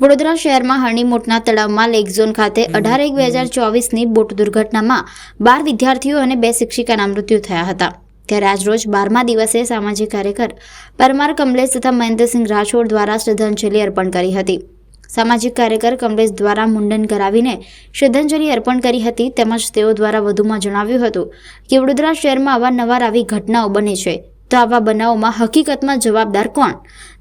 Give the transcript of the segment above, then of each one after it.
વડોદરા શહેરમાં હણીમોટના તળાવમાં lake zone ખાતે અઢાર એક બે હજાર ચોવીસની બોટ દુર્ઘટનામાં બાર વિદ્યાર્થીઓ અને બે શિક્ષિકાના મૃત્યુ થયા હતા. ત્યારે આજરોજ બારમા દિવસે સામાજિક કાર્યકર પરમાર કમલેશ તથા મહેન્દ્રસિંહ રાઠોડ દ્વારા શ્રદ્ધાંજલિ અર્પણ કરી હતી. સામાજિક કાર્યકર કમલેશ દ્વારા મુંડન કરાવીને શ્રદ્ધાંજલિ અર્પણ કરી હતી તેમજ તેઓ દ્વારા વધુમાં જણાવ્યું હતું કે વડોદરા શહેરમાં અવારનવાર આવી ઘટનાઓ બને છે. તો આવા બનાવોમાં હકીકતમાં જવાબદાર કોણ?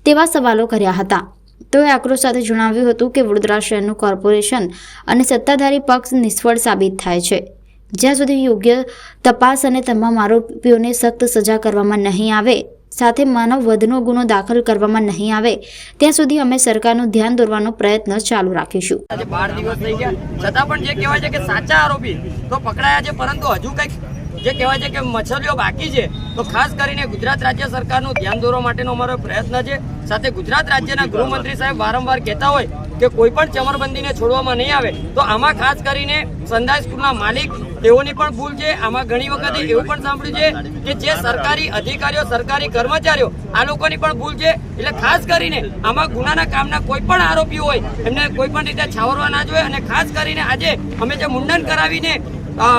તેવા સવાલો કર્યા હતા. તેઓએ આક્રોશ સાથે જણાવ્યું હતું કે વડોદરા શહેરનું કોર્પોરેશન અને સત્તાધારી પક્ષ નિષ્ફળ સાબિત થાય છે. જ્યાં સુધી યોગ્ય તપાસ અને તમામ આરોપીઓને સખ્ત સજા કરવામાં નહીં આવે સાથે માનવ વધનો ગુનો દાખલ કરવામાં નહીં આવે. ત્યાં સુધી અમે સરકારનું ધ્યાન દોરવાનો પ્રયત્ન ચાલુ રાખીશું. બાર દિવસ થઈ ગયા. છતાં પણ જે કહેવાય છે કે સાચા આરોપી તો પકડાયા છે, પરંતુ હજુ કંઈક જે કહેવાય છે કે મછલીઓ બાકી છે, તો ખાસ કરીને ગુજરાત રાજ્ય સરકારનું ધ્યાન દોરવા માટેનો અમારો પ્રયત્ન છે. સાથે ગુજરાત રાજ્યના ગૃહમંત્રી સાહેબ વારંવાર કહેતા હોય કે કોઈ પણ ચમરબંધીને છોડવામાં નહીં આવે, તો આમાં ખાસ કરીને સંદાય સ્કૂલના માલિક તેઓની પણ ભૂલ છે. આમાં ઘણી વખતે એવું પણ સાંભળ્યું છે કે જે સરકારી અધિકારીઓ, સરકારી કર્મચારીઓ, આ લોકોની પણ ભૂલ છે. એટલે ખાસ કરીને આમાં ગુનાના કામના કોઈ પણ આરોપીઓ હોય, એમને કોઈ પણ રીતે છાવરવા ના જોઈએ અને ખાસ કરીને આજે અમે જે મુંડન કરાવીને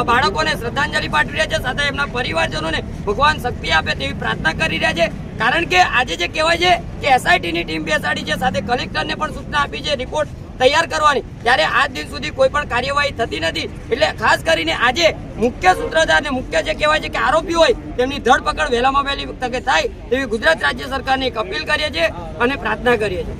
બાળકોને શ્રદ્ધાંજલિ પાઠવી રહ્યા છે, સાથે એમના પરિવારજનોને ભગવાન શક્તિ આપે તેવી પ્રાર્થના કરી રહ્યા છે. કારણ કે આજે જે કહેવાય છે કે એસઆઈટીની ટીમ બેસાડી છે, સાથે કલેક્ટરને પણ સૂચના આપી છે, રિપોર્ટ તૈયાર કરવાની. ત્યારે આજ દિન સુધી કોઈ પણ કાર્યવાહી થતી નથી. એટલે ખાસ કરીને આજે મુખ્ય સૂત્રધાર ને મુખ્ય જે કહેવાય છે કે આરોપી હોય, તેમની ધરપકડ વહેલામાં વહેલી તકે થાય તેવી ગુજરાત રાજ્ય સરકારને એક અપીલ કરીએ છીએ અને પ્રાર્થના કરીએ છીએ.